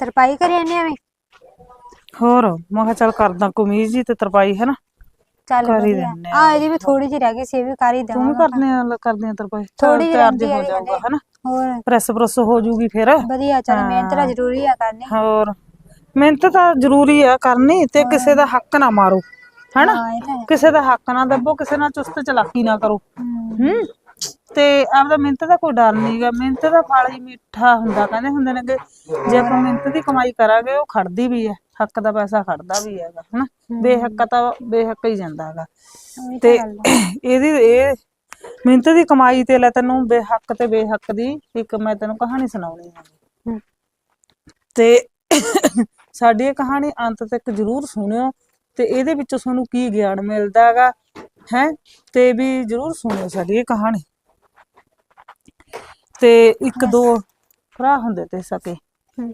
ਤਰਪਾਈ ਕਰੀ ਜਾਂਦੇ ਐਵੇਂ? ਹੋਰ ਮੈਂ ਕਿਹਾ ਚੱਲ ਕਰਦਾ ਕਮੀਜ਼ ਜੀ ਤੇ ਤਰਪਾਈ ਹੈ ਨਾ? ਚੱਲ ਕਰ ਹੀ ਵਧੀਆ। ਦਿੰਦੇ ਆ ਇਹਦੀ ਵੀ ਥੋੜੀ ਜਿਹੀ ਰਹਿ ਗਈ ਸੀ ਇਹ ਵੀ ਕਰ ਹੀ ਤੂੰ ਵੀ ਦੇਵਾਂਗਾ ਕਰਨੇ ਆ ਕਰਦੀ ਆ ਤਰਪਾਈ। ਤਿਆਰ ਜੇ ਹੋ ਆ ਜਾਊਗਾ ਹਨਾ ਹੋਰ। ਪ੍ਰੈਸ ਪ੍ਰੈਸ ਹੋ ਜੂਗੀ ਫਿਰ। ਵਧੀਆ ਚੱਲ ਮਿਹਨਤ ਤਾਂ ਜ਼ਰੂਰੀ ਆ ਕਰਨੀ। ਹੋਰ ਮਿਹਨਤ ਤਾਂ ਜ਼ਰੂਰੀ ਆ ਕਰਨੀ ਤੇ ਕਿਸੇ ਦਾ ਹੱਕ ਨਾ ਮਾਰੋ ਹਨਾ ਹਾਂ ਇਹ ਤਾਂ ਹੈ। ਕਿਸੇ ਦਾ ਹੱਕ ਨਾ ਦੱਬੋ ਕਿਸੇ ਨਾਲ ਚੁਸਤ ਚਲਾਕੀ ਨਾ ਕਰੋ। ਹਮ, ਹੂੰ। ਤੇ ਆਪਦਾ ਮਿਹਨਤ ਦਾ ਕੋਈ ਡਰ ਨਹੀਂਗਾ ਮਿਹਨਤ ਦਾ ਫਲ ਹੀ ਮਿੱਠਾ ਹੁੰਦਾ। ਕਹਿੰਦੇ ਹੁੰਦੇ ਨੇ ਕਿ ਜੇ ਆਪਾਂ ਮਿਹਨਤ ਦੀ ਕਮਾਈ ਕਰਾਂਗੇ ਉਹ ਖੜਦੀ ਵੀ ਹੈ। ਹੱਕ ਦਾ ਪੈਸਾ ਖੜਦਾ ਵੀ ਹੈਗਾ ਹਨਾ? ਬੇਹੱਕਾ ਤਾਂ ਬੇਹੱਕਾ ਹੀ ਜਾਂਦਾ ਹੈਗਾ। ਤਾਂ। ਇਹਦੀ ਇਹ ਮਿਹਨਤ ਦੀ ਕਮਾਈ ਤੇ ਲੈ ਤੈਨੂੰ ਬੇਹੱਕ ਤੇ ਬੇਹੱਕ ਦੀ ਇੱਕ ਮੈਂ ਤੈਨੂੰ ਕਹਾਣੀ ਸੁਣਾਉਣੀ ਹੈ। ਤੇ ਸਾਡੀ ਇਹ ਕਹਾਣੀ ਅੰਤ ਤੱਕ ਜ਼ਰੂਰ ਸੁਣਿਓ ਤੇ ਇਹਦੇ ਵਿੱਚੋਂ ਤੁਹਾਨੂੰ ਕੀ ਗਿਆਨ ਮਿਲਦਾ ਹੈਗਾ ਹੈ? ਤੇ ਵੀ ਜ਼ਰੂਰ ਸੁਣਿਓ ਸਾਡੀ ਇਹ ਕਹਾਣੀ। ਤੇ ਇੱਕ ਦੋ ਭਰਾ ਹੁੰਦੇ ਤੇ ਸਕੇ।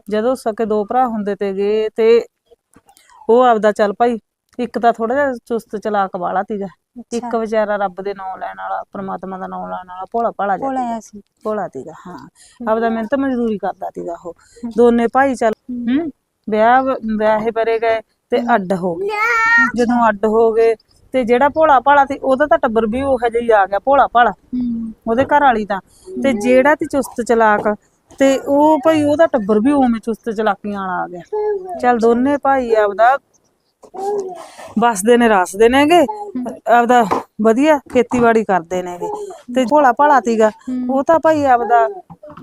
ਜਦੋਂ ਸਕੇ ਦੋ ਭਰਾ ਹੁੰਦੇ ਤੇ ਗਏ ਤੇ ਉਹ ਆਪਦਾ ਚੱਲ ਭਾਈ ਇੱਕ ਤਾਂ ਥੋੜਾ ਜਿਹਾ ਚੁਸਤ ਚਲਾਕ ਵਾਲਾ ਸੀਗਾ। ਇੱਕ ਵਿਚਾਰਾ ਰੱਬ ਦੇ ਨਾਮ ਲੈਣ ਵਾਲਾ ਪ੍ਰਮਾਤਮਾ ਦਾ ਨਾਮ ਲੈਣ ਵਾਲਾ ਭੋਲਾ ਭਾਲਾ ਜਿਹਾ ਆਇਆ ਸੀ। ਭੋਲਾ ਸੀਗਾ ਹਾਂ। ਆਪਦਾ ਮਿਹਨਤ ਮਜ਼ਦੂਰੀ ਕਰਦਾ ਸੀਗਾ ਉਹ। ਦੋਨੇ ਭਾਈ ਚੱਲ ਹੂੰ। ਵਿਆਹ ਵਿਆਹੇ ਬਰੇ ਗਏ ਤੇ ਅੱਡ ਹੋ ਗਏ। ਜਦੋਂ ਅੱਡ ਹੋ ਗਏ ਤੇ ਜਿਹੜਾ ਭੋਲਾ ਭਾਲਾ ਸੀ ਉਹਦਾ ਤਾਂ ਟੱਬਰ ਵੀ ਉਹੋ ਜਿਹਾ ਹੀ ਆ ਗਿਆ ਭੋਲਾ ਭਾਲਾ। ਉਹਦੇ ਘਰ ਵਾਲੀ ਤਾਂ। ਤੇ ਜਿਹੜਾ ਤੇ ਚੁਸਤ ਚਲਾਕ ਤੇ ਉਹ ਭਾਈ ਉਹਦਾ ਟੱਬਰ ਵੀ ਉਵੇਂ ਚੁਸਤ ਚਲਾਕੀਆਂ ਵਾਲਾ ਆ ਗਿਆ। ਚੱਲ ਦੋਨੇ ਭਾਈ ਆਪਦਾ ਬਸਦੇ ਨੇ ਰਸਦੇ ਨੇਗੇ ਆਪਦਾ ਵਧੀਆ ਖੇਤੀਬਾੜੀ ਕਰਦੇ ਨੇਗੇ ਤੇ ਭੋਲਾ ਭਾਲਾ ਤੀਗਾ ਉਹ ਤਾਂ ਭਾਈ ਆਪਦਾ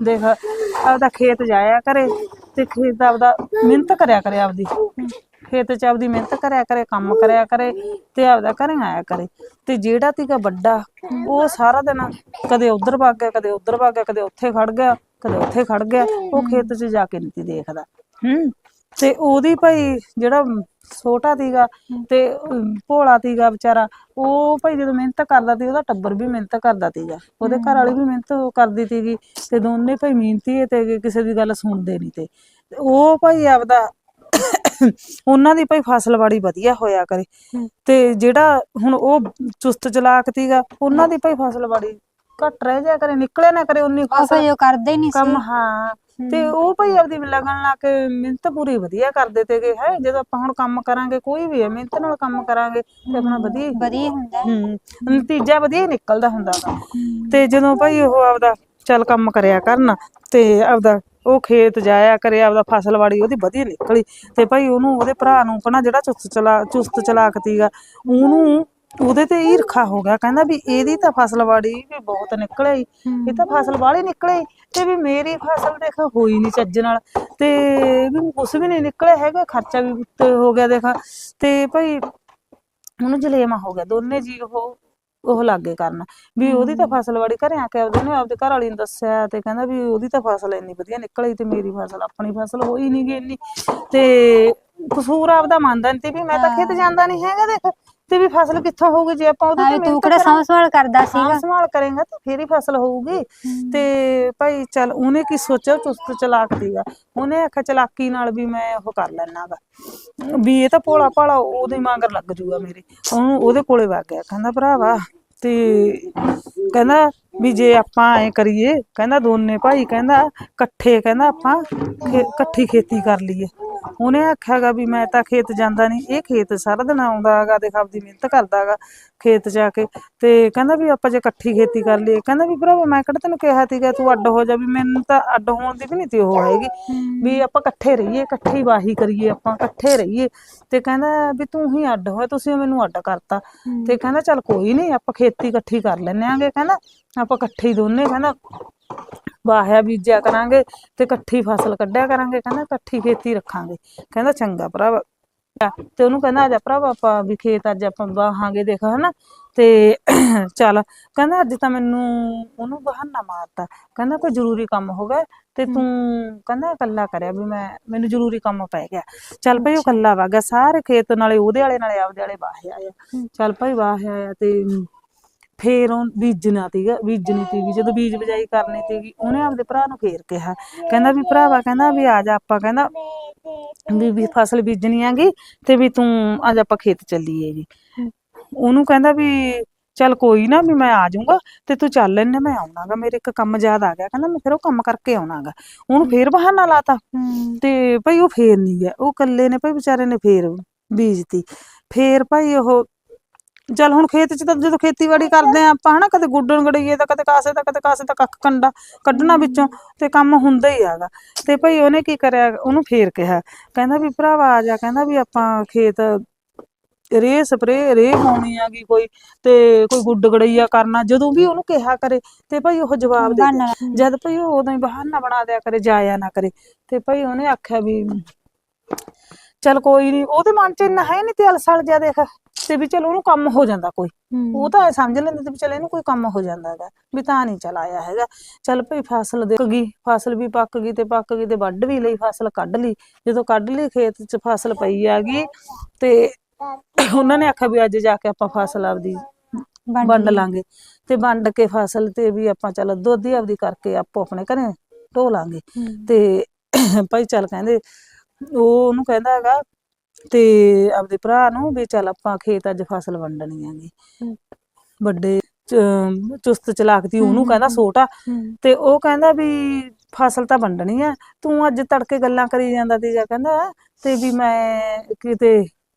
ਦੇਖ ਆਪਦਾ ਖੇਤ ਜਾਇਆ ਕਰੇ ਤੇ ਖੇਤ ਆਪਦਾ ਮਿਹਨਤ ਕਰਿਆ ਕਰੇ ਆਪਦੀ। ਖੇਤ ਚ ਆਪਦੀ ਮਿਹਨਤ ਕਰਿਆ ਕਰੇ, ਕੰਮ ਕਰਿਆ ਕਰੇ ਤੇ ਆਪਦਾ ਘਰੇ ਆਇਆ ਕਰੇ। ਤੇ ਜਿਹੜਾ ਤੀਗਾ ਵੱਡਾ, ਉਹ ਸਾਰਾ ਦਿਨ ਕਦੇ ਉਧਰ ਵਗ ਗਿਆ, ਕਦੇ ਉਧਰ ਵਗ ਗਿਆ, ਕਦੇ ਉੱਥੇ ਖੜ ਗਿਆ, ਕਦੇ ਉੱਥੇ ਖੜ ਗਿਆ, ਉਹ ਖੇਤ 'ਚ ਜਾ ਕੇ ਨਹੀਂ ਦੇਖਦਾ। ਹੂੰ, ਤੇ ਉਹਦੀ ਭਾਈ ਜਿਹੜਾ ਛੋਟਾ ਤੀਗਾ ਤੇ ਭੋਲਾ ਤੀਗਾ ਵਿਚਾਰਾ, ਉਹ ਭਾਈ ਜਦੋਂ ਮਿਹਨਤ ਕਰਦਾ ਤੀ ਉਹਦਾ ਟੱਬਰ ਵੀ ਮਿਹਨਤ ਕਰਦਾ ਤੀਗਾ। ਉਹਦੇ ਘਰ ਵਾਲੀ ਵੀ ਮਿਹਨਤ ਕਰਦੀ ਤੀਗੀ ਤੇ ਦੋਨੇ ਭਾਈ ਮਿਹਨਤੀ ਤੇ ਕਿਸੇ ਦੀ ਗੱਲ ਸੁਣਦੇ ਨਹੀਂ ਤੇ ਉਹ ਭਾਈ ਆਪਦਾ ਉਹਨਾਂ ਦੀ ਭਾਈ ਫਸਲਵਾੜੀ ਵਧੀਆ ਹੋਇਆ ਕਰੇ। ਤੇ ਜਿਹੜਾ ਹੁਣ ਉਹ ਚੁਸਤ ਚਲਾਕ ਤੀਗਾ ਉਹਨਾਂ ਦੀ ਭਾਈ ਫਸਲਵਾੜੀ ਘੱਟ ਰਹਿ ਜਾ ਕਰੇ ਨਿਕਲੇ ਨਾ ਕਰੇ ਉਨੀ ਉਹ ਫਸਲ ਉਹ ਕਰਦੇ ਨਹੀਂ ਸੀ। ਕੰਮ ਹਾਂ। ਤੇ ਉਹ ਭਾਈ ਆਪਦੀ ਲਗਨ ਲਾ ਕੇ ਮਿਹਨਤ ਪੂਰੀ ਵਧੀਆ ਕਰਦੇ ਤੇਗੇ ਹੈ। ਜਦੋਂ ਆਪਾਂ ਹੁਣ ਕੰਮ ਕਰਾਂਗੇ ਕੋਈ ਵੀ ਹੈ ਮਿਹਨਤ ਨਾਲ ਕੰਮ ਕਰਾਂਗੇ ਤੇ ਆਪਣਾ ਵਧੀਆ ਹੀ ਵਧੀਆ ਹੁੰਦਾ। ਹੈ। ਹੂੰ ਨਤੀਜਾ ਵਧੀਆ ਹੀ ਨਿਕਲਦਾ ਹੁੰਦਾ ਤੇ ਜਦੋਂ ਭਾਈ ਉਹ ਆਪਦਾ ਚੱਲ ਕੰਮ ਕਰਿਆ ਕਰਨ ਤੇ ਆਪਦਾ ਉਹ ਖੇਤ ਜਾਇਆ ਕਰੇ, ਆਪਦਾ ਫਸਲਵਾੜੀ ਉਹਦੀ ਵਧੀਆ ਨਿਕਲੀ। ਤੇ ਭਾਈ ਉਹਨੂੰ ਉਹਦੇ ਭਰਾ ਨੂੰ ਕਹਣਾ ਜਿਹੜਾ ਚੁਸਤ ਚਲਾ, ਚੁਸਤ ਚਲਾਕ ਤੀਗਾ ਉਹਨੂੰ ਉਹਦੇ ਤੇ ਈਰਖਾ ਹੋ ਗਿਆ। ਕਹਿੰਦਾ ਵੀ ਇਹਦੀ ਤਾਂ ਫਸਲਵਾੜੀ ਵੀ ਬਹੁਤ ਨਿਕਲੇ ਇਹ ਤਾਂ ਫਸਲ ਵਾਲੀ ਨਿਕਲੇ ਤੇ ਵੀ ਮੇਰੀ ਫਸਲ ਦੇਖ ਹੋਈ ਨਹੀਂ ਚੱਜ ਨਾਲ। ਤੇ ਵੀ ਕੁਛ ਵੀ ਨਹੀਂ ਨਿਕਲਿਆ ਹੈਗਾ, ਖਰਚਾ ਵੀ ਹੋ ਗਿਆ ਦੇਖ। ਤੇ ਭਾਈ ਉਹਨੂੰ ਜਲੇਮਾ ਹੋ ਗਿਆ, ਦੋਨੇ ਜੀ ਉਹ ਉਹ ਲੱਗੇ ਕਰਨ। ਵੀ ਉਹਦੀ ਤਾਂ ਫਸਲਵਾੜੀ ਘਰੇ ਆ ਕੇ ਉਹਦੇ ਨੇ ਆਪਦੇ ਘਰ ਵਾਲੀ ਨੂੰ ਦੱਸਿਆ ਤੇ ਕਹਿੰਦਾ ਵੀ ਉਹਦੀ ਤਾਂ ਫਸਲ ਇੰਨੀ ਵਧੀਆ ਨਿਕਲੀ ਤੇ ਮੇਰੀ ਫਸਲ ਆਪਣੀ ਫਸਲ ਹੋਈ ਨਹੀਂ ਗੀ ਇੰਨੀ। ਤੇ ਕਸੂਰ ਆਪਦਾ ਮੰਨਦਾ ਨਹੀਂ ਤੇ ਵੀ ਮੈਂ ਤਾਂ ਖੇਤ ਜਾਂਦਾ ਨਹੀਂ ਹੈਗਾ ਦੇਖ। ਤੇ ਵੀ ਫਸਲ ਕਿੱਥੋਂ ਹੋਊਗੀ? ਜੇ ਆਪਾਂ ਉਹਦੇ ਤੇ ਕਿਹੜਾ ਸਾਂਭ ਸੰਭਾਲ ਕਰਦਾ ਸੀਗਾ। ਸੰਭਾਲ ਕਰੇਗਾ ਤਾਂ ਫੇਰ ਹੀ ਫਸਲ ਹੋਊਗੀ। ਤੇ ਭਾਈ ਚੱਲ ਉਹਨੇ ਕੀ ਸੋਚਿਆ ਚੁਸਤ ਚਲਾਕ ਦੀਗਾ ਉਹਨੇ ਆਖਿਆ ਚਲਾਕੀ ਨਾਲ ਵੀ ਮੈਂ ਉਹ ਕਰ ਲੈਣਾਗਾ ਵੀ ਇਹ ਤਾਂ ਭੋਲਾ ਭਾਲਾ ਉਹਦੇ ਮਗਰ ਲੱਗ ਜੂਗਾ ਮੇਰੇ। ਉਹਨੂੰ ਉਹਦੇ ਕੋਲੇ ਵਗ ਗਿਆ। ਕਹਿੰਦਾ ਭਰਾਵਾ ਤੇ ਕਹਿੰਦਾ ਵੀ ਜੇ ਆਪਾਂ ਐ ਕਰੀਏ ਕਹਿੰਦਾ ਦੋਨੇ ਭਾਈ ਕਹਿੰਦਾ ਇਕੱਠੇ ਕਹਿੰਦਾ ਆਪਾਂ ਇਕੱਠੀ ਖੇਤੀ ਕਰ ਲਈਏ। ਉਹਨੇ ਆਖਿਆਗਾ ਵੀ ਮੈਂ ਤਾਂ ਖੇਤ ਜਾਂਦਾ ਨਹੀਂ ਇਹ ਖੇਤ ਸਾਰਾ ਦਿਨ ਆਉਂਦਾ ਹੈਗਾ ਦੇਖ ਆਪਦੀ ਮਿਹਨਤ ਕਰਦਾ ਹੈਗਾ ਖੇਤ ਜਾ ਕੇ ਤੇ ਕਹਿੰਦਾ ਵੀ ਆਪਾਂ ਜੇ ਇਕੱਠੀ ਖੇਤੀ ਕਰ ਲਈਏ ਕਹਿੰਦਾ ਵੀ ਭਰਾਵਾ ਮੈਂ ਕਿਹੜਾ ਤੈਨੂੰ ਕਿਹਾ ਸੀਗਾ ਤੂੰ ਅੱਡ ਹੋ ਜਾ ਵੀ ਮੈਨੂੰ ਤਾਂ ਅੱਡ ਹੋਣ ਦੀ ਵੀ ਨਹੀਂ ਤੇ ਉਹ ਹੈਗੀ ਵੀ ਆਪਾਂ ਇਕੱਠੇ ਰਹੀਏ ਇਕੱਠੇ ਵਾਹੀ ਕਰੀਏ ਆਪਾਂ ਇਕੱਠੇ ਰਹੀਏ ਤੇ ਕਹਿੰਦਾ ਵੀ ਤੂੰ ਹੀ ਅੱਡ ਹੋਇਆ ਤੁਸੀਂ ਮੈਨੂੰ ਅੱਡ ਕਰਤਾ ਤੇ ਕਹਿੰਦਾ ਚੱਲ ਕੋਈ ਨਹੀਂ ਆਪਾਂ ਖੇਤੀ ਇਕੱਠੀ ਕਰ ਲੈਨੇ ਆਂਗੇ ਕਹਿੰਦਾ ਆਪਾਂ ਇਕੱਠੇ ਹੀ ਦੋਨੇ ਕਹਿੰਦਾ ਵਾਹਿਆ ਬੀਜਿਆ ਕਰਾਂਗੇ ਤੇ ਇਕੱਠੀ ਫਸਲ ਕੱਢਿਆ ਕਰਾਂਗੇ ਕਹਿੰਦਾ ਇਕੱਠੀ ਖੇਤੀ ਰੱਖਾਂਗੇ। ਕਹਿੰਦਾ ਚੰਗਾ ਭਰਾਵਾ। ਤੇ ਉਹਨੂੰ ਕਹਿੰਦਾ ਆ ਜਾ ਭਰਾਵਾ ਆਪਾਂ ਵੀ ਖੇਤ ਅੱਜ ਆਪਾਂ ਵਾਹਾਂਗੇ ਦੇਖ ਹਨਾ? ਤੇ ਚੱਲ ਕਹਿੰਦਾ ਅੱਜ ਤਾਂ ਮੈਨੂੰ ਉਹਨੂੰ ਬਹਾਨਾ ਮਾਰਤਾ। ਕਹਿੰਦਾ ਕੋਈ ਜ਼ਰੂਰੀ ਕੰਮ ਹੋ ਗਿਆ ਤੇ ਤੂੰ ਕਹਿੰਦਾ ਇਕੱਲਾ ਕਰਿਆ ਵੀ ਮੈਂ ਮੈਨੂੰ ਜ਼ਰੂਰੀ ਕੰਮ ਪੈ ਗਿਆ। ਚੱਲ ਭਾਈ ਉਹ ਇਕੱਲਾ ਵਗ ਗਿਆ ਸਾਰੇ ਖੇਤ ਨਾਲੇ ਉਹਦੇ ਵਾਲੇ ਨਾਲੇ ਆਪਦੇ ਵਾਲੇ ਵਾਹਿਆ ਆ। ਚੱਲ ਭਾਈ ਵਾਹਿਆ ਆ ਤੇ ਫੇਰ ਉਹ ਬੀਜਣਾ ਤੀਗਾ ਬੀਜਣੀ ਤੀਗੀ ਜਦੋਂ ਬੀਜ ਬਜਾਈ ਕਰਨੀ ਤੀਗੀ ਉਹਨੇ ਆਪਦੇ ਭਰਾ ਨੂੰ ਫੇਰ ਕਿਹਾ। ਕਹਿੰਦਾ ਵੀ ਭਰਾਵਾ, ਕਹਿੰਦਾ ਵੀ ਆ ਜਾ ਆਪਾਂ, ਕਹਿੰਦਾ ਵੀ ਵੀ ਫਸਲ ਬੀਜਣੀ ਆਗੀ ਤੇ ਵੀ ਤੂੰ ਅੱਜ ਆਪਾਂ ਖੇਤ ਚੱਲੀਏ ਜੀ। ਉਹਨੂੰ ਕਹਿੰਦਾ ਵੀ ਚੱਲ ਕੋਈ ਨਾ, ਵੀ ਮੈਂ ਆ ਜਾਊਂਗਾ ਤੇ ਤੂੰ ਚੱਲ ਇੰਨੇ ਮੈਂ ਆਉਣਾਗਾ, ਮੇਰੇ ਇੱਕ ਕੰਮ ਯਾਦ ਆ ਗਿਆ, ਕਹਿੰਦਾ ਮੈਂ ਫਿਰ ਉਹ ਕੰਮ ਕਰਕੇ ਆਉਣਾਗਾ। ਉਹਨੂੰ ਫੇਰ ਬਹਾਨਾ ਲਾਤਾ ਹੂੰ ਤੇ ਭਾਈ ਉਹ ਫੇਰ ਨਹੀਂ ਗਿਆ, ਉਹ ਇਕੱਲੇ ਨੇ ਭਾਈ ਵਿਚਾਰੇ ਨੇ ਫੇਰ ਬੀਜਤੀ। ਫੇਰ ਭਾਈ ਉਹ ਚੱਲ ਹੁਣ ਖੇਤ 'ਚ ਤਾਂ ਜਦੋਂ ਖੇਤੀਬਾੜੀ ਕਰਦੇ ਆ ਆਪਾਂ ਹਨਾ ਕਦੇ ਗੁੱਡਣ ਗੜਈਏ ਤਾਂ ਕਦੇ ਕਾਸੇ ਦਾ ਕਦੇ ਕਾਸੇ ਦਾ ਕੱਖ ਕੰਡਾ ਕੱਢਣਾ ਵਿੱਚੋਂ ਤੇ ਕੰਮ ਹੁੰਦਾ ਹੀ ਹੈਗਾ। ਤੇ ਭਾਈ ਉਹਨੇ ਕੀ ਕਰਿਆ ਉਹਨੂੰ ਫੇਰ ਕਿਹਾ ਕਹਿੰਦਾ ਵੀ ਭਰਾਵਾ ਆ ਜਾ ਕਹਿੰਦਾ ਵੀ ਆਪਾਂ ਖੇਤ ਰੇ ਸਪਰੇ ਰੇ ਪਾਉਣੀ ਆਗੀ ਕੋਈ ਤੇ ਕੋਈ ਗੁੱਡ ਗੜਈਆ ਕਰਨਾ ਜਦੋਂ ਵੀ ਉਹਨੂੰ ਕਿਹਾ ਕਰੇ ਤੇ ਭਾਈ ਉਹ ਜਵਾਬ ਦੇ। ਜਦ ਭਾਈ ਉਹ ਉਦੋਂ ਹੀ ਬਹਾਨਾ ਬਣਾ ਦਿਆ ਕਰੇ ਜਾਇਆ ਨਾ ਕਰੇ। ਤੇ ਭਾਈ ਉਹਨੇ ਆਖਿਆ ਵੀ ਚੱਲ ਕੋਈ ਨਹੀਂ ਉਹਦੇ ਮਨ 'ਚ ਇੰਨਾ ਹੈ ਨਹੀਂ ਤੇ ਅਲਸਲ ਜਿਆ ਦੇਖ ਤੇ ਵੀ ਚਲ ਉਹਨੂੰ ਕੰਮ ਹੋ ਜਾਂਦਾ ਕੋਈ। ਹੂੰ। ਉਹ ਤਾਂ ਇਹ ਸਮਝ ਲੈਂਦੇ ਤੇ ਵੀ ਚਲ ਇਹਨੂੰ ਕੋਈ ਕੰਮ ਹੋ ਜਾਂਦਾ ਹੈਗਾ ਵੀ ਤਾਂ ਨਹੀਂ ਚਲਾਇਆ ਹੈਗਾ। ਚੱਲ ਭਈ ਫਸਲ ਦੇਖ ਗਈ ਫਸਲ ਵੀ ਪੱਕ ਗਈ ਤੇ ਪੱਕ ਗਈ ਤੇ ਵੱਢ ਵੀ ਲਈ ਫਸਲ ਕੱਢ ਲਈ। ਜਦੋਂ ਕੱਢ ਲਈ ਖੇਤ 'ਚ ਫਸਲ ਪਈ ਆ ਗਈ ਤੇ ਉਹਨਾਂ ਨੇ ਆਖਿਆ ਵੀ ਅੱਜ ਜਾ ਕੇ ਆਪਾਂ ਫਸਲ ਆਪਦੀ ਵੰਡ। ਲਾਂਗੇ। ਤੇ ਵੰਡ ਕੇ ਫਸਲ ਤੇ ਵੀ ਆਪਾਂ ਚੱਲ ਦੋਧੀ ਆਪਦੀ ਕਰਕੇ ਆਪੋ ਆਪਣੇ ਘਰੇ ਢੋ ਲਾਂਗੇ। ਹੂੰ। ਤੇ ਭਾਈ ਚੱਲ ਕਹਿੰਦੇ ਉਹ ਉਹਨੂੰ ਕਹਿੰਦਾ ਹੈਗਾ ਤੇ ਆਪਦੇ ਭਰਾ ਨੂੰ ਵੀ ਚੱਲ ਆਪਾਂ ਖੇਤ ਅੱਜ ਫਸਲ ਵੰਡਣੀ ਆਗੀ ਹੂੰ। ਵੱਡੇ ਚ- ਚੁਸਤ ਚਲਾਕ ਦੀ ਉਹਨੂੰ ਕਹਿੰਦਾ। ਛੋਟਾ ਹੂੰ ਤੇ ਉਹ ਕਹਿੰਦਾ ਵੀ ਫਸਲ ਤਾਂ ਵੰਡਣੀ ਆ ਤੂੰ ਅੱਜ ਤੜਕੇ ਗੱਲਾਂ ਕਰੀ ਜਾਂਦਾ ਤੀਗਾ ਕਹਿੰਦਾ ਤੇ ਵੀ ਮੈਂ ਕਿਤੇ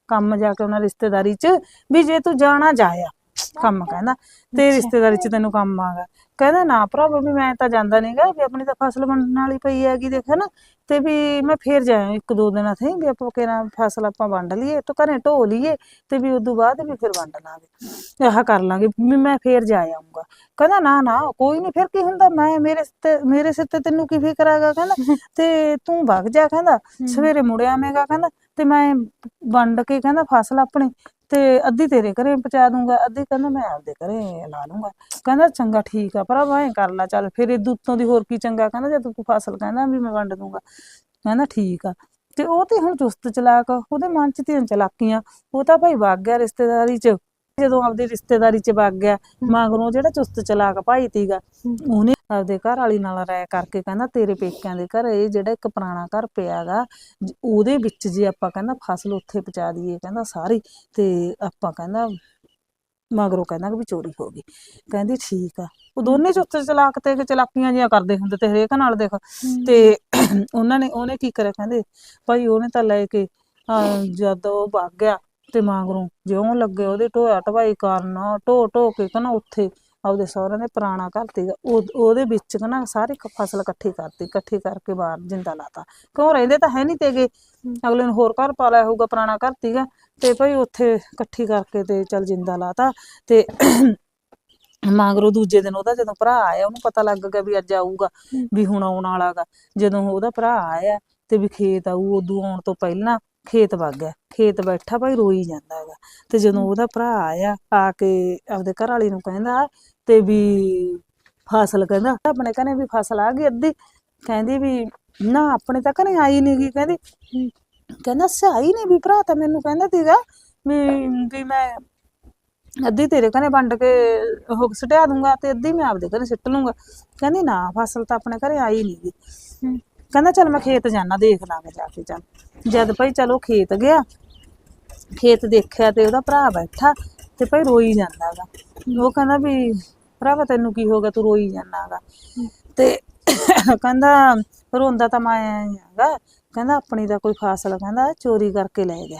ਕੰਮ ਜਾ ਕੇ ਉਹਨਾਂ ਰਿਸ਼ਤੇਦਾਰੀ ਚ ਵੀ ਜੇ ਤੂੰ ਜਾਣਾ ਜਾਇਆ ਕੰਮ ਕਹਿੰਦਾ ਤੇ। ਰਿਸ਼ਤੇਦਾਰੀ ਚ ਤੈਨੂੰ ਕੰਮ ਆਗਾ। ਕਹਿੰਦਾ ਨਾ ਭਰਾਵਾ ਵੀ ਮੈਂ ਤਾਂ ਜਾਂਦਾ ਨਹੀਂਗਾ ਵੀ ਆਪਣੀ ਤਾਂ ਫਸਲ ਵੰਡਣ ਵਾਲੀ ਪਈ ਹੈਗੀ ਦੇਖ ਨਾ ਤੇ ਵੀ ਮੈਂ ਫੇਰ ਜਾਇਆ ਇੱਕ ਦੋ ਦਿਨਾਂ ਥੇ ਵੀ ਆਪਾਂ ਕਿਹੜਾ ਫਸਲ ਆਪਾਂ ਵੰਡ ਲਈਏ ਤੇ ਘਰੇ ਢੋ ਲਈਏ ਤੇ ਵੀ ਉਦੋਂ ਬਾਅਦ ਵੀ ਫਿਰ ਵੰਡ ਲਾਂਗੇ। ਆਹ ਕਰ ਲਾਂਗੇ ਵੀ ਮੈਂ ਫੇਰ ਜਾ ਆਉਂਗਾ ਕਹਿੰਦਾ ਨਾ ਨਾ ਕੋਈ ਨਹੀਂ ਫਿਰ ਕੀ ਹੁੰਦਾ ਮੈਂ ਮੇਰੇ ਤੇ ਮੇਰੇ ਸਿਰ ਤੇ ਤੈਨੂੰ ਕੀ ਫਿਕਰ ਹੈਗਾ? ਕਹਿੰਦਾ ਤੇ ਤੂੰ ਵਗ ਜਾ ਕਹਿੰਦਾ ਸਵੇਰੇ ਮੁੜ ਆਵੇਂਗਾ ਕਹਿੰਦਾ ਤੇ ਮੈਂ ਵੰਡ ਕੇ ਕਹਿੰਦਾ ਫਸਲ ਆਪਣੀ ਤੇ ਅੱਧੀ ਤੇਰੇ ਘਰੇ ਪਹੁੰਚਾ ਦੂੰਗਾ, ਅੱਧੀ ਕਹਿੰਦਾ ਮੈਂ ਆਪਦੇ ਘਰੇ ਲਾ ਲੂੰਗਾ। ਕਹਿੰਦਾ ਚੰਗਾ ਠੀਕ ਆ ਭਰਾ, ਐਂ ਕਰ ਲਾ ਚੱਲ, ਫਿਰ ਇਹ ਉੱਤੋਂ ਦੀ ਹੋਰ ਕੀ ਚੰਗਾ ਕਹਿੰਦਾ ਜੇ ਤੂੰ ਫਸਲ ਕਹਿੰਦਾ ਵੀ ਮੈਂ ਵੰਡ ਦੂੰਗਾ। ਕਹਿੰਦਾ ਠੀਕ ਆ। ਤੇ ਉਹ ਤੇ ਹੁਣ ਚੁਸਤ ਚਲਾਕ ਉਹਦੇ ਮਨ ਚ ਤੇ ਚਲਾਕੀਆਂ, ਉਹ ਤਾਂ ਭਾਈ ਵਗ ਗਿਆ ਰਿਸ਼ਤੇਦਾਰੀ ਚ। ਜਦੋਂ ਆਪਦੀ ਰਿਸ਼ਤੇਦਾਰੀ ਚ ਵਗ ਗਿਆ ਮਗਰੋਂ ਜਿਹੜਾ ਚੁਸਤ ਚਲਾਕ ਭਾਈ ਤੀਗਾ ਉਹਨੇ ਆਪਦੇ ਘਰ ਵਾਲੀ ਨਾਲ ਰਾਇ ਕਰਕੇ ਕਹਿੰਦਾ ਤੇਰੇ ਪੇਕਿਆਂ ਦੇ ਘਰ ਇਹ ਜਿਹੜਾ ਇੱਕ ਪੁਰਾਣਾ ਘਰ ਪਿਆਗਾ ਉਹਦੇ ਵਿੱਚ ਜੇ ਆਪਾਂ ਕਹਿੰਦਾ ਫਸਲ ਉੱਥੇ ਪਹੁੰਚਾ ਦਈਏ ਕਹਿੰਦਾ ਸਾਰੀ ਤੇ ਆਪਾਂ ਕਹਿੰਦਾ ਮਗਰੋਂ ਕਹਿੰਦਾ ਕਿ ਵੀ ਚੋਰੀ ਹੋ ਗਈ। ਕਹਿੰਦੀ ਠੀਕ ਆ। ਉਹ ਦੋਨੇ ਚੁਸਤ ਚਲਾਕ ਤੇ ਚਲਾਕੀਆਂ ਜਿਹੀਆਂ ਕਰਦੇ ਹੁੰਦੇ ਤੇ ਹਰੇਕ ਨਾਲ ਦੇਖ। ਤੇ ਉਹਨਾਂ ਨੇ ਉਹਨੇ ਕੀ ਕਰਿਆ ਕਹਿੰਦੇ ਭਾਈ ਉਹਨੇ ਤਾਂ ਲੈ ਕੇ ਜਦ ਉਹ ਵਗ ਗਿਆ ਤੇ ਮਗਰੋਂ ਜਿਉਂ ਲੱਗੇ ਉਹਦੇ ਢੋਆ ਢਵਾਈ ਕਰਨ, ਢੋ ਢੋ ਕੇ ਕਹਿੰਦਾ ਉੱਥੇ ਆਪਦੇ ਸਹੁਰਿਆਂ ਦੇ ਪੁਰਾਣਾ ਘਰ ਤੀਗਾ ਉਹਦੇ ਵਿੱਚ ਕਹਿੰਦਾ ਸਾਰੀ ਫਸਲ ਇਕੱਠੀ ਕਰਤੀ, ਇਕੱਠੀ ਕਰਕੇ ਬਾਹਰ ਜਿੰਦਾ ਲਾਤਾ। ਕਿਉਂ ਰਹਿੰਦੇ ਤਾਂ ਹੈ ਨਹੀਂ ਤੇਗੇ? ਅਗਲੇ ਨੂੰ ਹੋਰ ਘਰ ਪਾ ਲਿਆ ਹੋਊਗਾ ਪੁਰਾਣਾ ਘਰ ਤੀਗਾ। ਤੇ ਭਾਈ ਉੱਥੇ ਇਕੱਠੀ ਕਰਕੇ ਤੇ ਚੱਲ ਜਿੰਦਾ ਲਾਤਾ। ਤੇ ਮਾਂਗਰੋ ਦੂਜੇ ਦਿਨ ਉਹਦਾ ਜਦੋਂ ਭਰਾ ਆਇਆ, ਉਹਨੂੰ ਪਤਾ ਲੱਗ ਗਿਆ ਵੀ ਅੱਜ ਆਊਗਾ, ਵੀ ਹੁਣ ਆਉਣ ਵਾਲਾਗਾ ਜਦੋਂ ਉਹਦਾ ਭਰਾ ਆਇਆ ਤੇ ਵੀ ਖੇਤ ਆਊ, ਉਦੋਂ ਆਉਣ ਤੋਂ ਪਹਿਲਾਂ ਖੇਤ ਵਗ ਗਿਆ ਖੇਤ ਬੈਠਾ ਭਾਈ ਰੋਈ ਜਾਂਦਾ ਹੈਗਾ। ਤੇ ਜਦੋਂ ਉਹਦਾ ਭਰਾ ਆਇਆ ਆ ਕੇ ਆਪਦੇ ਘਰ ਵਾਲੀ ਨੂੰ ਕਹਿੰਦਾ ਤੇ ਵੀ ਫਸਲ ਕਹਿੰਦਾ ਆਪਣੇ ਘਰੇ ਵੀ ਫਸਲ ਆ ਗਈ ਅੱਧੀ। ਕਹਿੰਦੀ ਵੀ ਨਾ ਆਪਣੇ ਤਾਂ ਘਰੇ ਆਈ ਨੀ ਗੀ। ਕਹਿੰਦੀ ਕਹਿੰਦਾ ਸਿਆਈ ਨਹੀਂ ਵੀ ਭਰਾ ਤਾਂ ਮੈਨੂੰ ਕਹਿੰਦਾ ਸੀਗਾ ਵੀ ਵੀ ਮੈਂ ਅੱਧੀ ਤੇਰੇ ਘਰੇ ਵੰਡ ਕੇ ਉਹ ਸੁਟਿਆ ਦੂੰਗਾ ਤੇ ਅੱਧੀ ਮੈਂ ਆਪਦੇ ਘਰੇ ਸਿੱਟ ਲੂੰਗਾ। ਕਹਿੰਦੀ ਨਾ ਫਸਲ ਤਾਂ ਆਪਣੇ ਘਰੇ ਆਈ ਨੀ ਗੀ। ਹੂੰ। ਕਹਿੰਦਾ ਚੱਲ ਮੈਂ ਖੇਤ ਜਾਣਾ ਦੇਖ ਲਾਂਗੇ ਜਾ ਕੇ ਚੱਲ। ਜਦ ਭਾਈ ਚਲੋ ਖੇਤ ਗਿਆ ਖੇਤ ਦੇਖਿਆ ਤੇ ਉਹਦਾ ਭਰਾ ਬੈਠਾ ਤੇ ਭਾਈ ਰੋਈ ਜਾਂਦਾ ਗਾ। ਉਹ ਕਹਿੰਦਾ ਵੀ ਭਰਾਵਾ ਤੈਨੂੰ ਕੀ ਹੋ ਗਿਆ ਤੂੰ ਰੋਈ ਜਾਂਦਾ ਗਾ। ਤੇ ਕਹਿੰਦਾ ਰੋਂਦਾ ਤਾਂ ਮੈਂ ਹੈਗਾ ਕਹਿੰਦਾ ਆਪਣੀ ਦਾ ਕੋਈ ਫਾਸਲਾ ਕਹਿੰਦਾ ਚੋਰੀ ਕਰਕੇ ਲੈ ਗਿਆ।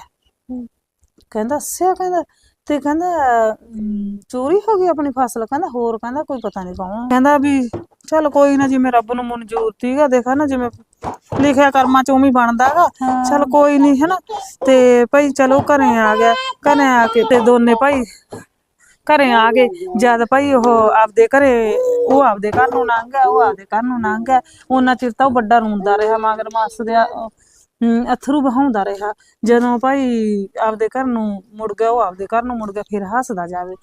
ਕਹਿੰਦਾ ਅੱਛਾ ਕਹਿੰਦਾ ਤੇ ਕਹਿੰਦਾ ਅਮ, ਚੋਰੀ ਹੋ ਗਈ ਆਪਣੀ ਫਸਲ? ਕਹਿੰਦਾ ਹੋਰ ਕਹਿੰਦਾ ਕੋਈ ਪਤਾ ਨਹੀਂ ਕੌਣ। ਕਹਿੰਦਾ ਵੀ ਚੱਲ ਕੋਈ ਨਾ ਜਿਵੇਂ ਰੱਬ ਨੂੰ ਮਨਜ਼ੂਰ ਤੀਗਾ ਦੇਖਾ ਨਾ ਜਿਵੇਂ ਲਿਖਿਆ ਕਰਮਾਂ ਚ ਉਵੇਂ ਹੀ ਬਣਦਾ ਹੈਗਾ। ਹਾਂ। ਚੱਲ ਕੋਈ ਨਹੀਂ ਹੈਨਾ? ਤੇ ਭਾਈ ਚਲੋ ਘਰੇ ਆ ਗਿਆ। ਘਰੇ ਆ ਕੇ ਤੇ ਦੋਨੇ ਭਾਈ ਘਰੇ ਆ ਗਏ। ਜਦ ਭਾਈ ਉਹ ਆਪਦੇ ਘਰੇ ਉਹ ਆਪਦੇ ਘਰ ਨੂੰ ਲੰਘ ਗਿਆ ਉਹ ਆਪਦੇ ਘਰ ਨੂੰ ਲੰਘ ਗਿਆ। ਉਹਨਾਂ ਚਿਰ ਤਾਂ ਉਹ ਵੱਡਾ ਰੋਂਦਾ ਰਿਹਾ ਮਗਰ ਮਾਸ ਦੇ ਅਥਰੂ ਬਹਾਉਂਦਾ ਰਿਹਾ। ਜਦੋਂ ਭਾਈ ਆਪਦੇ ਘਰ ਨੂੰ ਮੁੜ ਗਿਆ, ਉਹ ਆਪਦੇ ਘਰ ਨੂੰ ਮੁੜ ਗਿਆ, ਫਿਰ ਹੱਸਦਾ ਜਾਵੇ।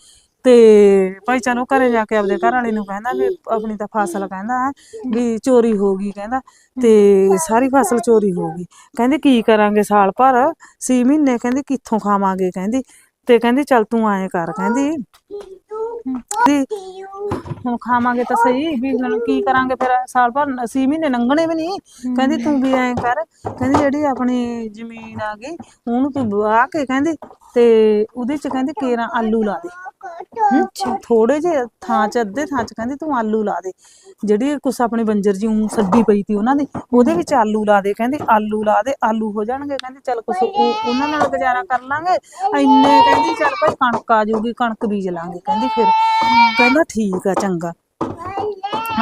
ਤੇ ਭਾਈ ਚਲੋ ਘਰੇ ਜਾ ਕੇ ਆਪਦੇ ਘਰ ਵਾਲੇ ਨੂੰ ਕਹਿੰਦਾ ਵੀ, ਆਪਣੀ ਤਾਂ ਫਸਲ ਕਹਿੰਦਾ ਵੀ ਚੋਰੀ ਹੋ ਗਈ ਕਹਿੰਦਾ। ਤੇ ਸਾਰੀ ਫਸਲ ਚੋਰੀ ਹੋ ਗਈ। ਕਹਿੰਦੇ, ਕੀ ਕਰਾਂਗੇ ਸਾਲ ਭਰ? 6 ਮਹੀਨੇ ਕਹਿੰਦੀ, ਕਿੱਥੋਂ ਖਾਵਾਂਗੇ? ਕਹਿੰਦੀ, ਤੇ ਕਹਿੰਦੀ, ਚੱਲ ਤੂੰ ਐਂ ਕਰ, ਕਹਿੰਦੀ ਵੀ ਹੁਣ ਖਾਵਾਂਗੇ ਤਾਂ ਸਹੀ, ਵੀ ਹੁਣ ਕੀ ਕਰਾਂਗੇ ਫਿਰ ਸਾਲ ਭਰ 6 ਮਹੀਨੇ ਲੰਘਣੇ ਵੀ ਨਹੀਂ। ਕਹਿੰਦੀ ਤੂੰ ਵੀ ਐਂ ਕਰ, ਕਹਿੰਦੀ ਜਿਹੜੀ ਆਪਣੀ ਜ਼ਮੀਨ ਆ ਗਈ, ਉਹਨੂੰ ਤੂੰ ਵਾਹ ਕੇ ਕਹਿੰਦੀ, ਤੇ ਉਹਦੇ ਚ ਕਹਿੰਦੀ ਕੇਰਾਂ ਆਲੂ ਲਾ ਦੇ। ਥੋੜੇ ਜਿਹੇ ਥਾਂ 'ਚ ਅੱਧੇ ਥਾਂ 'ਚ ਕਹਿੰਦੀ ਤੂੰ ਆਲੂ ਲਾ ਦੇ। ਜਿਹੜੀ ਕੁਛ ਆਪਣੀ ਬੰਜਰ ਜੀ ਉਂ ਸੱਡੀ ਪਈ ਤੀ ਉਹਨਾਂ ਦੀ ਉਹਦੇ ਵਿੱਚ ਆਲੂ ਲਾ ਦੇ। ਕਹਿੰਦੀ ਆਲੂ ਲਾ ਦੇ ਆਲੂ ਹੋ ਜਾਣਗੇ। ਕਹਿੰਦੀ ਚੱਲ ਕੁਛ ਉਹ ਉਹਨਾਂ ਨਾਲ ਗੁਜ਼ਾਰਾ ਕਰ ਲਾਂਗੇ। ਇੰਨੇ ਕਹਿੰਦੀ ਚੱਲ ਭਾਈ ਕਣਕ ਆ ਜਾਊਗੀ ਕਣਕ ਬੀਜ ਲਾਂਗੇ। ਕਹਿੰਦੀ ਫਿਰ ਕਹਿੰਦਾ ਠੀਕ ਆ ਚੰਗਾ।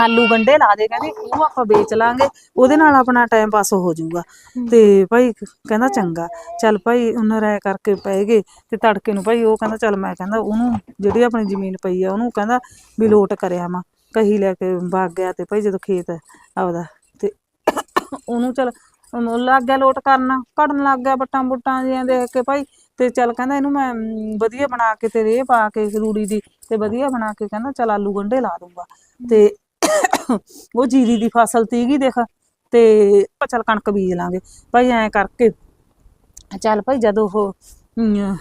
ਆਲੂ ਗੰਡੇ ਲਾ ਦੇ, ਕਹਿੰਦੀ ਉਹ ਆਪਾਂ ਵੇਚ ਲਾਂਗੇ, ਉਹਦੇ ਨਾਲ ਆਪਣਾ ਟਾਈਮ ਪਾਸ ਹੋ ਜਾਊਗਾ। ਤੇ ਭਾਈ ਕਹਿੰਦਾ ਚੰਗਾ, ਚੱਲ ਭਾਈ ਉਹਨਾਂ ਰਾਇ ਕਰਕੇ ਪੈ ਗਏ, ਤੇ ਤੜਕੇ ਨੂੰ ਭਾਈ ਉਹ ਕਹਿੰਦਾ, ਚੱਲ ਮੈਂ ਕਹਿੰਦਾ ਉਹਨੂੰ ਜਿਹੜੀ ਆਪਣੀ ਜ਼ਮੀਨ ਪਈ ਆ, ਉਹਨੂੰ ਕਹਿੰਦਾ ਵੀ ਲੋਟ ਕਰਿਆ ਮਾ ਕਹੀ ਲੈ ਕੇ ਵਗ ਗਿਆ ਤੇ ਭਾਈ ਜਦੋਂ ਖੇਤ ਆਪਦਾ, ਤੇ ਉਹਨੂੰ ਚੱਲ, ਉਹਨੂੰ ਲੱਗ ਗਿਆ ਲੋਟ ਕਰਨਾ, ਘੜਨ ਲੱਗ ਗਿਆ ਬੱਟਾਂ ਬੁੱਟਾਂ ਜਿਹੀਆਂ ਦੇਖ ਕੇ ਭਾਈ ਤੇ ਚੱਲ ਕਹਿੰਦਾ ਇਹਨੂੰ ਮੈਂ ਵਧੀਆ ਬਣਾ ਕੇ ਤੇ ਰੇਹ ਪਾ ਕੇ ਰੂੜੀ ਦੀ ਤੇ ਵਧੀਆ ਬਣਾ ਕੇ ਕਹਿੰਦਾ ਚੱਲ ਆਲੂ ਗੰਢੇ ਲਾ ਦੂੰਗਾ। ਤੇ ਉਹ ਜੀਰੀ ਦੀ ਫਸਲ ਤੀਗੀ ਦੇਖ ਤੇ ਚੱਲ ਕਣਕ ਬੀਜ ਲਾਂਗੇ। ਭਾਈ ਐਂ ਕਰਕੇ ਚੱਲ ਭਾਈ ਜਦੋਂ ਉਹ ਅਮ,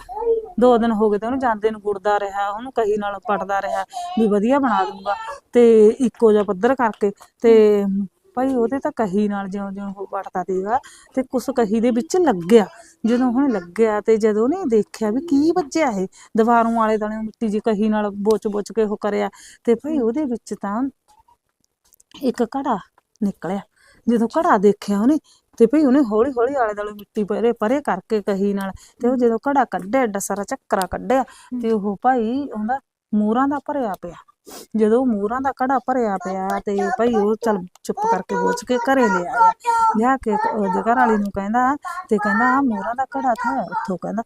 ਦੋ ਦਿਨ ਹੋ ਗਏ ਤੇ ਉਹਨੂੰ ਜਾਂਦੇ ਨੂੰ ਗੁੜਦਾ ਰਿਹਾ ਉਹਨੂੰ ਕਹੀ ਨਾਲ ਪਟਦਾ ਰਿਹਾ ਵੀ ਵਧੀਆ ਬਣਾ ਦੂੰਗਾ। ਤੇ ਇੱਕੋ ਜਿਹਾ ਪੱਧਰ ਕਰਕੇ ਤੇ ਭਾਈ ਉਹਦੇ ਤਾਂ ਕਹੀ ਨਾਲ ਜਿਉਂ ਜਿਉਂ ਉਹ ਪਟਦਾ ਸੀਗਾ ਤੇ ਕੁਛ ਕਹੀ ਦੇ ਵਿੱਚ ਲੱਗਿਆ। ਜਦੋਂ ਹੁਣ ਲੱਗਿਆ ਤੇ ਜਦੋਂ ਉਹਨੇ ਦੇਖਿਆ ਵੀ ਕੀ ਵੱਜਿਆ ਇਹ, ਦੀਵਾਰੋਂ ਆਲੇ ਦੁਆਲੇ ਮਿੱਟੀ ਜੀ ਕਹੀ ਨਾਲ ਬੋਚ ਬੋਚ ਕੇ ਉਹ ਕਰਿਆ ਤੇ ਭਾਈ ਉਹਦੇ ਵਿੱਚ ਤਾਂ ਇੱਕ ਘੜਾ ਨਿਕਲਿਆ। ਜਦੋਂ ਘੜਾ ਦੇਖਿਆ ਉਹਨੇ ਤੇ ਭਈ ਉਹਨੇ ਹੌਲੀ ਹੌਲੀ ਆਲੇ ਦੁਆਲੇ ਮਿੱਟੀ ਪਰੇ ਪਰੇ ਕਰਕੇ ਕਹੀ ਨਾਲ ਤੇ ਉਹ ਜਦੋਂ ਘੜਾ ਕੱਢਿਆ ਏਡਾ ਸਾਰਾ ਚੱਕਰਾ ਕੱਢਿਆ ਤੇ ਉਹ ਭਾਈ ਉਹਦਾ ਮੂਰਾਂ ਦਾ ਭਰਿਆ ਪਿਆ। ਜਦੋਂ ਮੂਰਾਂ ਦਾ ਘੜਾ ਭਰਿਆ ਪਿਆ ਤੇ ਭਾਈ ਉਹ ਚੱਲ ਚੁੱਪ ਕਰਕੇ ਬੋਚ ਕੇ ਘਰੇ ਲਿਆ ਆਇਆ। ਲਿਆ ਕੇ ਉਹਦੇ ਘਰ ਵਾਲੀ ਨੂੰ ਕਹਿੰਦਾ ਤੇ ਕਹਿੰਦਾ ਆ ਦਾ ਘੜਾ ਥਾ ਉੱਥੋਂ ਕਹਿੰਦਾ।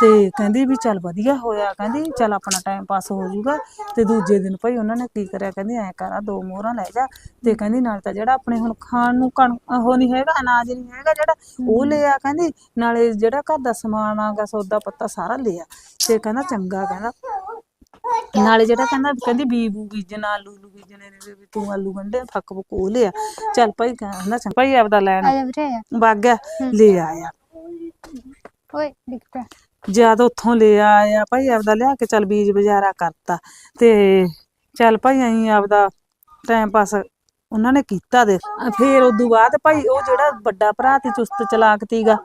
ਤੇ ਕਹਿੰਦੀ ਵੀ ਚੱਲ ਵਧੀਆ ਹੋਇਆ, ਕਹਿੰਦੀ ਚੱਲ ਆਪਣਾ ਟਾਈਮ ਪਾਸ ਹੋ ਜਾਊਗਾ। ਤੇ ਦੂਜੇ ਦਿਨ ਭਾਈ ਉਹਨਾਂ ਨੇ ਕੀ ਕਰਿਆ, ਕਹਿੰਦੀ ਐ ਕਰ ਦੋ ਮੋਹਰਾਂ ਲੈ ਜਾ। ਤੇ ਕਹਿੰਦੀ ਨਾਲ ਤਾਂ ਜਿਹੜਾ ਆਪਣੇ ਹੁਣ ਖਾਣ ਨੂੰ ਕਣ ਉਹ ਨਹੀਂ ਹੈਗਾ, ਅਨਾਜ ਨਹੀਂ ਹੈਗਾ ਜਿਹੜਾ, ਉਹ ਲਿਆ ਕਹਿੰਦੀ। ਨਾਲੇ ਜਿਹੜਾ ਘਰ ਦਾ ਸਮਾਨ ਆਗਾ, ਸੌਦਾ ਪੱਤਾ ਸਾਰਾ ਲਿਆ ਤੇ ਕਹਿੰਦਾ ਚੰਗਾ ਕਹਿੰਦਾ। ਨਾਲੇ ਜਿਹੜਾ ਕਹਿੰਦਾ ਕਹਿੰਦੀ ਬੀ ਬੂ ਬੀਜਣਾ ਆਲੂ ਲੂ ਬੀਜਣੇ ਨੇ ਵੀ ਤੂੰ ਆਲੂ ਗੰਢੇ ਫੱਕ ਉਹ ਲਿਆ ਚੱਲ ਭਾਈ ਕਹਿੰਦਾ ਚੰਗਾ ਭਾਈ ਆਪਦਾ ਲੈਣ ਆ ਜਾ ਵੀਰੇ ਵਗ ਗਿਆ ਲੈ ਆਇਆ। ਓਏ ਡਿੱਗ ਪਿਆ। ਜਦ ਉੱਥੋਂ ਲੈ ਆਇਆ ਭਾਈ ਆਪਦਾ ਲਿਆ ਕੇ ਚੱਲ ਬੀਜ ਬਜ਼ਾਰਾ ਕਰਤਾ। ਤੇ ਚੱਲ ਭਾਈ ਅਸੀਂ ਆਪਦਾ ਟਾਈਮ ਪਾਸ ਉਹਨਾਂ ਨੇ ਕੀਤਾ ਦੇ। ਫੇਰ ਉਦੋਂ ਬਾਅਦ ਭਾਈ ਉਹ ਜਿਹੜਾ ਵੱਡਾ ਭਰਾ ਤੀ ਚੁਸਤ ਚਲਾਕ ਤੀਗਾ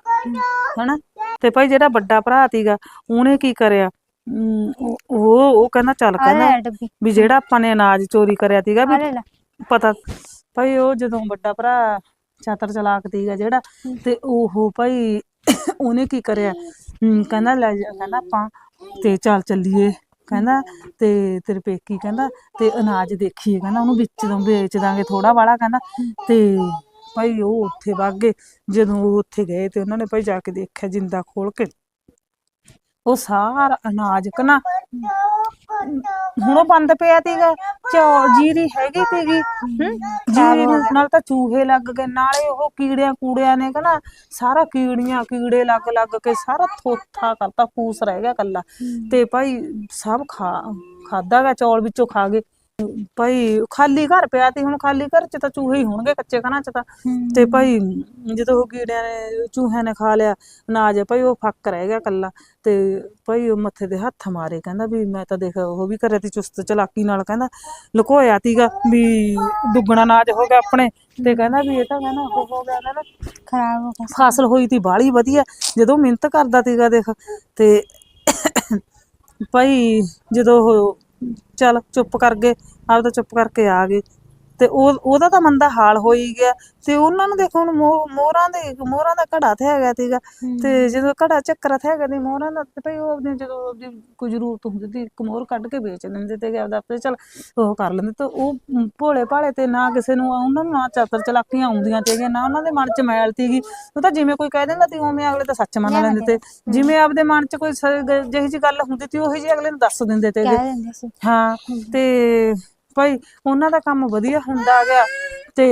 ਹਨਾ? ਤੇ ਭਾਈ ਜਿਹੜਾ ਵੱਡਾ ਭਰਾ ਤੀਗਾ ਉਹਨੇ ਕੀ ਕਰਿਆ? ਉਹ ਉਹ ਕਹਿੰਦਾ ਚੱਲ ਆ ਕਹਿੰਦਾ ਡੱਬੀ। ਵੀ ਜਿਹੜਾ ਆਪਾਂ ਨੇ ਅਨਾਜ ਚੋਰੀ ਕਰਿਆ ਆ ਵੀ ਲੈ ਲੈ। ਪਤਾ ਭਾਈ ਉਹ ਜਦੋਂ ਵੱਡਾ ਭਰਾ ਚਾਤਰ ਚਲਾਕ ਤੀਗਾ ਜਿਹੜਾ ਤੇ ਉਹ ਭਾਈ ਉਹਨੇ ਕੀ ਕਰਿਆ? ਹਮ, ਕਹਿੰਦਾ ਲੈ ਜਾ ਕਹਿੰਦਾ ਆਪਾਂ ਤੇ ਚੱਲ ਚੱਲੀਏ ਕਹਿੰਦਾ ਤੇ ਤੇਰੇ ਪੇਕੀ ਕਹਿੰਦਾ ਤੇ ਅਨਾਜ ਦੇਖੀਏ ਕਹਿੰਦਾ ਉਹਨੂੰ ਵਿੱਚ ਤੋਂ ਵੇਚ ਦਾਂਗੇ ਥੋੜਾ ਵਾਲਾ ਕਹਿੰਦਾ ਤੇ ਭਾਈ ਉਹ ਉੱਥੇ ਵਗ ਗਏ। ਜਦੋਂ ਉਹ ਉੱਥੇ ਗਏ ਤੇ ਉਹਨਾਂ ਨੇ ਭਾਈ ਜਾ ਕੇ ਦੇਖਿਆ ਜਿੰਦਾ ਖੋਲ ਕੇ ਉਹ ਸਾਰਾ ਅਨਾਜ ਕਨਾ ਹੁਣ ਉਹ ਬੰਦ ਪਿਆ ਤੀਗਾ ਚੌ ਜੀਰੀ ਹੈਗੀ ਤੀਗੀ ਹਮ, ਜੀਰੀ ਨੂੰ ਨਾਲ ਤਾਂ ਚੂਹੇ ਲੱਗ ਗਏ ਨਾਲੇ ਉਹ ਕੀੜਿਆਂ ਕੂੜਿਆਂ ਨੇ ਕਹਣਾ ਸਾਰਾ ਕੀੜੀਆਂ ਕੀੜੇ ਲੱਗ ਲੱਗ ਕੇ ਸਾਰਾ ਥੋਥਾ ਕਰਤਾ ਫੂਸ ਰਹਿ ਗਿਆ ਕੱਲਾ ਤੇ ਭਾਈ ਸਭ ਖਾ ਖਾਦਾ ਗਾ ਚੌਲ ਵਿੱਚੋਂ ਖਾ ਗਏ। ਭਾਈ ਖਾਲੀ ਘਰ ਪਿਆ ਤੇ ਹੁਣ ਖਾਲੀ ਘਰ ਚ ਤਾਂ ਚੂਹੇ ਹੀ ਹੋਣਗੇ ਕੱਚੇ ਘਰਾਂ ਚ ਤਾਂ। ਤੇ ਭਾਈ ਜਦੋਂ ਉਹ ਕੀੜਿਆਂ ਨੇ ਚੂਹਿਆਂ ਨੇ ਖਾ ਲਿਆ ਅਨਾਜ ਭਾਈ ਉਹ ਫੱਕ ਰਹਿ ਗਿਆ ਕੱਲਾ ਤੇ ਭਾਈ ਉਹ ਮੱਥੇ ਦੇ ਹੱਥ ਮਾਰੇ ਕਹਿੰਦਾ ਵੀ ਮੈਂ ਤਾਂ ਦੇਖ ਉਹ ਵੀ ਕਰਿਆ ਤੀ ਚੁਸਤ ਚਲਾਕੀ ਨਾਲ ਕਹਿੰਦਾ ਲੁਕੋਇਆ ਤੀਗਾ ਵੀ ਦੁੱਗਣਾ ਅਨਾਜ ਹੋ ਗਿਆ ਆਪਣੇ। ਤੇ ਕਹਿੰਦਾ ਵੀ ਇਹ ਤਾਂ ਕਹਿੰਦਾ ਉਹ ਹੋ ਗਿਆ ਕਹਿੰਦਾ ਖਰਾਬ ਹੋ ਗਿਆ ਫਸਲ ਹੋਈ ਤੀ ਬਾਲੀ ਵਧੀਆ ਜਦੋਂ ਮਿਹਨਤ ਕਰਦਾ ਤੀਗਾ ਦੇਖ। ਤੇ ਭਾਈ ਜਦੋਂ ਉਹ ਚੱਲ ਚੁੱਪ ਕਰ ਗਏ ਆਪਦਾ ਚੁੱਪ ਕਰਕੇ ਆ ਗਏ। ਤੇ ਉਹ ਉਹਦਾ ਤਾਂ ਮੰਦਾ ਹਾਲ ਹੋ ਹੀ ਗਿਆ। ਤੇ ਉਹਨਾਂ ਨੂੰ ਦੇਖੋ ਹੁਣ ਮੋਹ- ਮੋਹਰਾਂ ਦੇ ਮੋਹਰਾਂ ਦਾ ਘੜਾ ਤੇ ਹੈਗਾ ਤੀਗਾ ਤੇ ਜਦੋਂ ਘੜਾ ਚੱਕਰਾ ਤੇ ਹੈਗਾ ਤੇ ਮੋਹਰਾਂ ਦਾ ਤੇ ਭਾਈ ਉਹ ਆਪਣੀ ਜਦੋਂ ਆਪਦੀ ਕੋਈ ਜ਼ਰੂਰਤ ਹੁੰਦੀ ਤੇ ਇੱਕ ਮੋਹਰ ਕੱਢ ਕੇ ਵੇਚ ਲੈਂਦੇ ਤੇ ਆਪਦਾ ਆਪੇ ਚੱਲ ਉਹ ਕਰ ਲੈਂਦੇ ਤੇ ਉਹ ਭੋਲੇ ਭਾਲੇ ਤੇ ਨਾ ਕਿਸੇ ਨੂੰ ਉਹਨਾਂ ਨੂੰ ਨਾ ਚਾਤਰ ਚਲਾਕੀਆਂ ਆਉਂਦੀਆਂ ਤੀਗੀਆਂ ਨਾ ਉਹਨਾਂ ਦੇ ਮਨ ਚ ਮੈਲ ਤੀਗੀ ਉਹ ਤਾਂ ਜਿਵੇਂ ਕੋਈ ਕਹਿ ਦਿੰਦਾ ਤੀ ਉਵੇਂ ਅਗਲੇ ਤਾਂ ਸੱਚ ਮੰਨ ਲੈਂਦੇ ਤੇ। ਜਿਵੇਂ ਆਪਦੇ ਮਨ ਚ ਕੋਈ ਜਿਹੀ ਜੀ ਗੱਲ ਹੁੰਦੀ ਤੀ ਉਹੀ ਜੀ ਅਗਲੇ ਨੂੰ ਦੱਸ ਦਿੰਦੇ ਤੇ ਦਿੰਦੇ ਹਾਂ। ਤੇ ਭਾਈ ਉਹਨਾਂ ਦਾ ਕੰਮ ਵਧੀਆ ਹੁੰਦਾ ਗਿਆ ਤੇ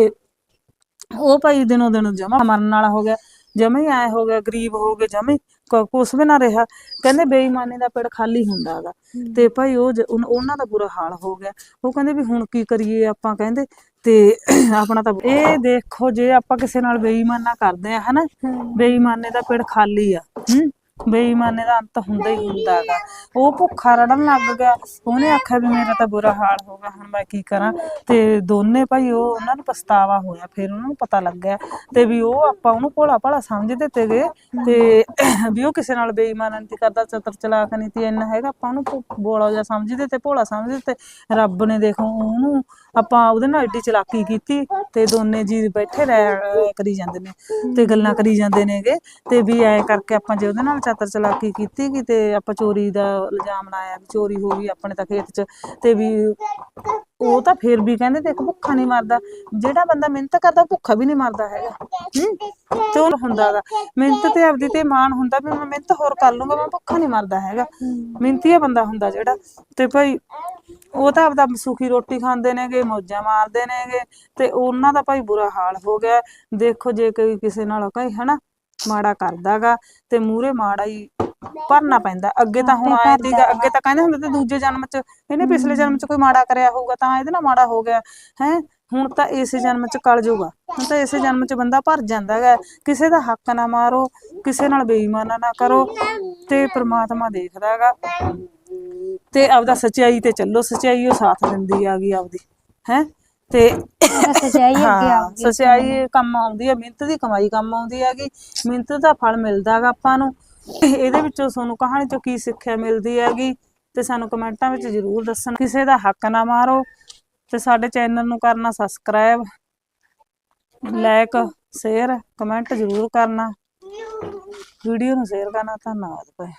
ਉਹ ਭਾਈ ਦਿਨੋਂ ਦਿਨ ਜਮਾ ਮਰਨ ਵਾਲਾ ਹੋ ਗਿਆ ਜਮਾ ਹੀ ਆਇਆ ਹੋ ਗਿਆ ਗਰੀਬ ਹੋ ਗਏ ਜਮਾ ਕੁਛ ਵੀ ਨਾ ਰਿਹਾ। ਕਹਿੰਦੇ ਬੇਈਮਾਨੀ ਦਾ ਪੇੜ ਖਾਲੀ ਹੁੰਦਾ ਹੈਗਾ ਤੇ ਭਾਈ ਉਹ ਉਹਨਾਂ ਦਾ ਬੁਰਾ ਹਾਲ ਹੋ ਗਿਆ। ਉਹ ਕਹਿੰਦੇ ਵੀ ਹੁਣ ਕੀ ਕਰੀਏ ਆਪਾਂ ਕਹਿੰਦੇ ਤੇ ਆਪਣਾ ਤਾਂ ਇਹ ਦੇਖੋ ਜੇ ਆਪਾਂ ਕਿਸੇ ਨਾਲ ਬੇਈਮਾਨਾ ਕਰਦੇ ਆ ਹਨਾ? ਬੇਈਮਾਨੇ ਦਾ ਪੇੜ ਖਾਲੀ ਆ ਹੂੰ? ਬੇਈਮਾਨੇ ਦਾ ਅੰਤ ਹੁੰਦਾ ਹੀ ਹੁੰਦਾਗਾ ਉਹ ਭੁੱਖਾ ਰੜਨ ਲੱਗ ਗਿਆ। ਉਹਨੇ ਆਖਿਆ ਵੀ ਮੇਰਾ ਤਾਂ ਬੁਰਾ ਹਾਲ ਹੋ ਗਿਆ। ਹੁਣ ਮੈਂ ਕੀ ਕਰਾਂ? ਤੇ ਦੋਨੇ ਭਾਈ ਉਹ ਉਹਨਾਂ ਨੂੰ ਪਛਤਾਵਾ ਹੋਇਆ। ਫਿਰ ਉਹਨਾਂ ਨੂੰ ਪਤਾ ਲੱਗਿਆ ਤੇ ਵੀ ਉਹ ਆਪਾਂ ਉਹਨੂੰ ਭੋਲਾ ਭਾਲਾ ਸਮਝਦੇ ਤੇਗੇ ਤੇ ਵੀ ਉਹ ਕਿਸੇ ਨਾਲ ਬੇਈਮਾਨੀ ਨਹੀਂ ਕਰਦਾ, ਚਤਰ ਚਲਾਕ ਨਹੀਂ ਤੇ ਇੰਨਾ ਹੈਗਾ। ਆਪਾਂ ਉਹਨੂੰ ਬੋਲਾ ਜਿਹਾ ਸਮਝਦੇ ਤੇ ਭੋਲਾ ਸਮਝਦੇ ਤੇ ਰੱਬ ਨੇ ਦੇਖੋ ਉਹਨੂੰ ਆਪਾਂ ਉਹਦੇ ਨਾਲ ਏਡੀ ਚਲਾਕੀ ਕੀਤੀ ਤੇ ਦੋਨੇ ਜੀ ਬੈਠੇ ਰਹਿ, ਕਰੀ ਜਾਂਦੇ ਨੇ ਤੇ ਗੱਲਾਂ ਕਰੀ ਜਾਂਦੇ ਨੇਗੇ। ਤੇ ਵੀ ਐ ਕਰਕੇ ਆਪਾਂ ਜੇ ਉਹਦੇ ਨਾਲ ਚਤਰ ਚਲਾਕੀ ਕੀਤੀ ਕਿ ਤੇ ਆਪਾਂ ਚੋਰੀ ਦਾ ਇਲਜ਼ਾਮ ਲਾਇਆ ਵੀ ਚੋਰੀ ਹੋ ਗਈ ਆਪਣੇ ਤਾਂ ਖੇਤ 'ਚ ਤੇ ਵੀ ਉਹ ਤਾਂ ਫੇਰ ਵੀ ਕਹਿੰਦੇ ਦੇਖ ਭੁੱਖਾ ਨਹੀਂ ਮਰਦਾ। ਜਿਹੜਾ ਬੰਦਾ ਮਿਹਨਤ ਕਰਦਾ ਉਹ ਭੁੱਖਾ ਵੀ ਨਹੀਂ ਮਰਦਾ ਹੈਗਾ। ਤੇ ਉਹ ਹੁੰਦਾਗਾ ਮਿਹਨਤ ਤੇ ਆਪਦੀ ਤੇ ਮਾਣ ਹੁੰਦਾ ਵੀ ਮੈਂ ਮਿਹਨਤ ਹੋਰ ਕਰ ਲੂੰਗਾ ਮੈਂ ਭੁੱਖਾ ਨਹੀਂ ਮਰਦਾ ਹੈਗਾ। ਮਿਹਨਤੀਆ ਬੰਦਾ ਹੁੰਦਾ ਜਿਹੜਾ। ਤੇ ਭਾਈ ਉਹ ਤਾਂ ਆਪਦਾ ਸੁਖੀ ਰੋਟੀ ਖਾਂਦੇ ਨੇਗੇ, ਮੌਜਾਂ ਮਾਰਦੇ ਨੇਗੇ ਤੇ ਉਹਨਾਂ ਦਾ ਭਾਈ ਬੁਰਾ ਹਾਲ ਹੋ ਗਿਆ। ਦੇਖੋ ਜੇ ਕੋਈ ਕਿਸੇ ਨਾਲ ਕਹੇ, ਹਨਾ? ਮਾੜਾ ਕਰਦਾਗਾ ਤੇ ਮੂਰੇ ਮਾੜਾ ਹੀ ਭਰਨਾ ਪੈਂਦਾ। ਅੱਗੇ ਤਾਂ ਹੁਣ ਆਏ ਸੀਗਾ ਅੱਗੇ ਤਾਂ ਕਹਿੰਦੇ ਹੁੰਦੇ ਤੇ ਦੂਜੇ ਜਨਮ ਚ ਇਹਨੇ ਪਿਛਲੇ ਜਨਮ ਚ ਕੋਈ ਮਾੜਾ ਕਰਿਆ ਹੋਊਗਾ ਤਾਂ ਇਹਦੇ ਨਾਲ ਮਾੜਾ ਹੋ ਗਿਆ। ਹੈ? ਹੁਣ ਤਾਂ ਇਸੇ ਜਨਮ ਚ ਕਲ ਜਾਊਗਾ ਹੁਣ ਤਾਂ ਇਸੇ ਜਨਮ ਚ ਬੰਦਾ ਭਰ ਜਾਂਦਾ ਹੈਗਾ ਕਿਸੇ ਦਾ ਹੱਕ ਨਾ ਮਾਰੋ ਕਿਸੇ ਨਾਲ ਬੇਈਮਾਨਾ ਨਾ ਕਰੋ ਤੇ ਪ੍ਰਮਾਤਮਾ ਦੇਖਦਾ ਹੈਗਾ ਤੇ ਆਪਦਾ ਸਚਾਈ ਤੇ ਚੱਲੋ ਸਚਾਈ ਉਹ ਸਾਥ ਦਿੰਦੀ ਆ ਗਈ ਆਪਦੀ। ਹੈ? ਤੇ ਸਜਾਈ ਅੱਗੇ ਹਾਂ ਆਉਗੀ ਸਚਾਈ ਕੰਮ ਆਉਂਦੀ ਹੈ ਮਿਹਨਤ ਦੀ ਕਮਾਈ ਕੰਮ ਆਉਂਦੀ ਹੈਗੀ ਮਿਹਨਤ ਦਾ ਫਲ ਮਿਲਦਾ ਹੈਗਾ ਆਪਾਂ ਨੂੰ। ਇਹਦੇ ਵਿੱਚੋਂ ਤੁਹਾਨੂੰ ਕਹਾਣੀ ਚੋਂ ਕੀ ਸਿੱਖਿਆ ਮਿਲਦੀ ਹੈਗੀ ਤੇ ਸਾਨੂੰ ਕਮੈਂਟਾਂ ਵਿੱਚ ਜ਼ਰੂਰ ਦੱਸਣਾ। ਕਿਸੇ ਦਾ ਹੱਕ ਨਾ ਮਾਰੋ ਤੇ ਸਾਡੇ ਚੈਨਲ ਨੂੰ ਕਰਨਾ ਸਬਸਕ੍ਰਾਈਬ ਲਾਈਕ ਸ਼ੇਅਰ ਕਮੈਂਟ ਜ਼ਰੂਰ ਕਰਨਾ। ਵੀਡੀਓ ਨੂੰ ਸ਼ੇਅਰ ਕਰਨਾ ਧੰਨਵਾਦ ਭਾਈ।